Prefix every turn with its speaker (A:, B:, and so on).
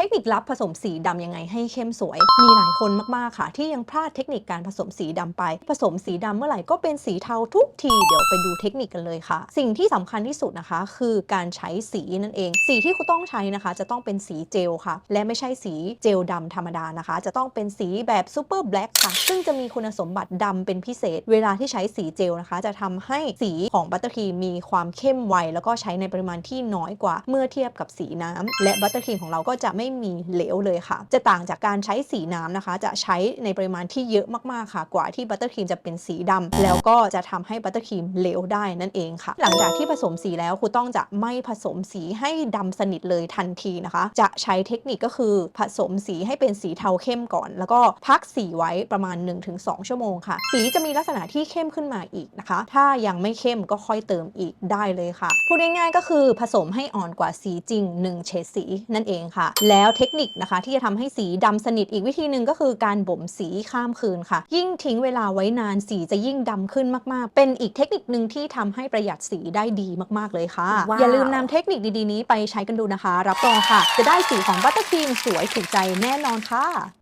A: ทคนิคลับผสมสีดำยังไงให้เข้มสวย มีหลายคนมาก ๆ ค่ะ ที่ยังพลาดเทคนิคการผสมสีดำไป ผสมสีดำเมื่อไหร่ก็เป็นสีเทาทุกทีเดี๋ยวไปดูเทคนิคกันเลยค่ะ สิ่งที่สำคัญที่สุดนะคะ คือการใช้สีนั่นเอง สีที่คุณต้องใช้นะคะ จะต้องเป็นสีเจลค่ะ และไม่ใช่สีเจลดำธรรมดานะคะ จะต้องเป็นสีแบบซูเปอร์แบล็กค่ะ ซึ่งจะมีคุณสมบัติดำเป็นพิเศษ เวลาที่ใช้สีเจลนะคะ จะทำให้สีของบัตเตอร์ครีมมีความเข้มไวแล้วก็ใช้ในปริมาณที่น้อยกว่า เมื่อเทียบกับสีน้ำและบัตเตอร์ครีมของเราก็จะไม่มีเหลวเลยค่ะ จะต่างจากการใช้สีน้ำนะคะ จะใช้ในปริมาณที่เยอะมากๆค่ะ กว่าที่บัตเตอร์ครีมจะเป็นสีดำแล้วก็จะทำให้บัตเตอร์ครีมเหลวได้นั่นเองค่ะ หลังจากที่ผสมสีแล้วคุณต้องจะไม่ผสมสีให้ดำสนิทเลยทันทีนะคะ จะใช้เทคนิคก็คือผสมสีให้เป็นสีเทาเข้มก่อน แล้วก็พักสีไว้ประมาณ 1-2 ชั่วโมงค่ะ สีจะมีลักษณะที่เข้มขึ้นมาอีกนะคะ ถ้ายังไม่เข้มก็ค่อยเติมอีกได้เลยค่ะ พูดง่ายๆก็คือผสมให้อ่อนกว่าสีจริง 1 เฉดสีนั่นเองค่ะ แล้วเทคนิคนะคะ ที่จะทำให้สีดำสนิทอีกวิธีหนึ่งก็คือการบ่มสีข้ามคืนค่ะ ยิ่งทิ้งเวลาไว้นานสีจะยิ่งดำขึ้นมาก ๆ เป็นอีกเทคนิคหนึ่งที่ทำให้ประหยัดสีได้ดีมาก ๆ เลยค่ะ
B: ว้าว
A: อย่าลืมนำเทคนิคดี ๆ นี้ไปใช้กันดูนะคะ รับรองค่ะ จะได้สีของบัตเตอร์ครีมสวยถูกใจแน่นอนค่ะ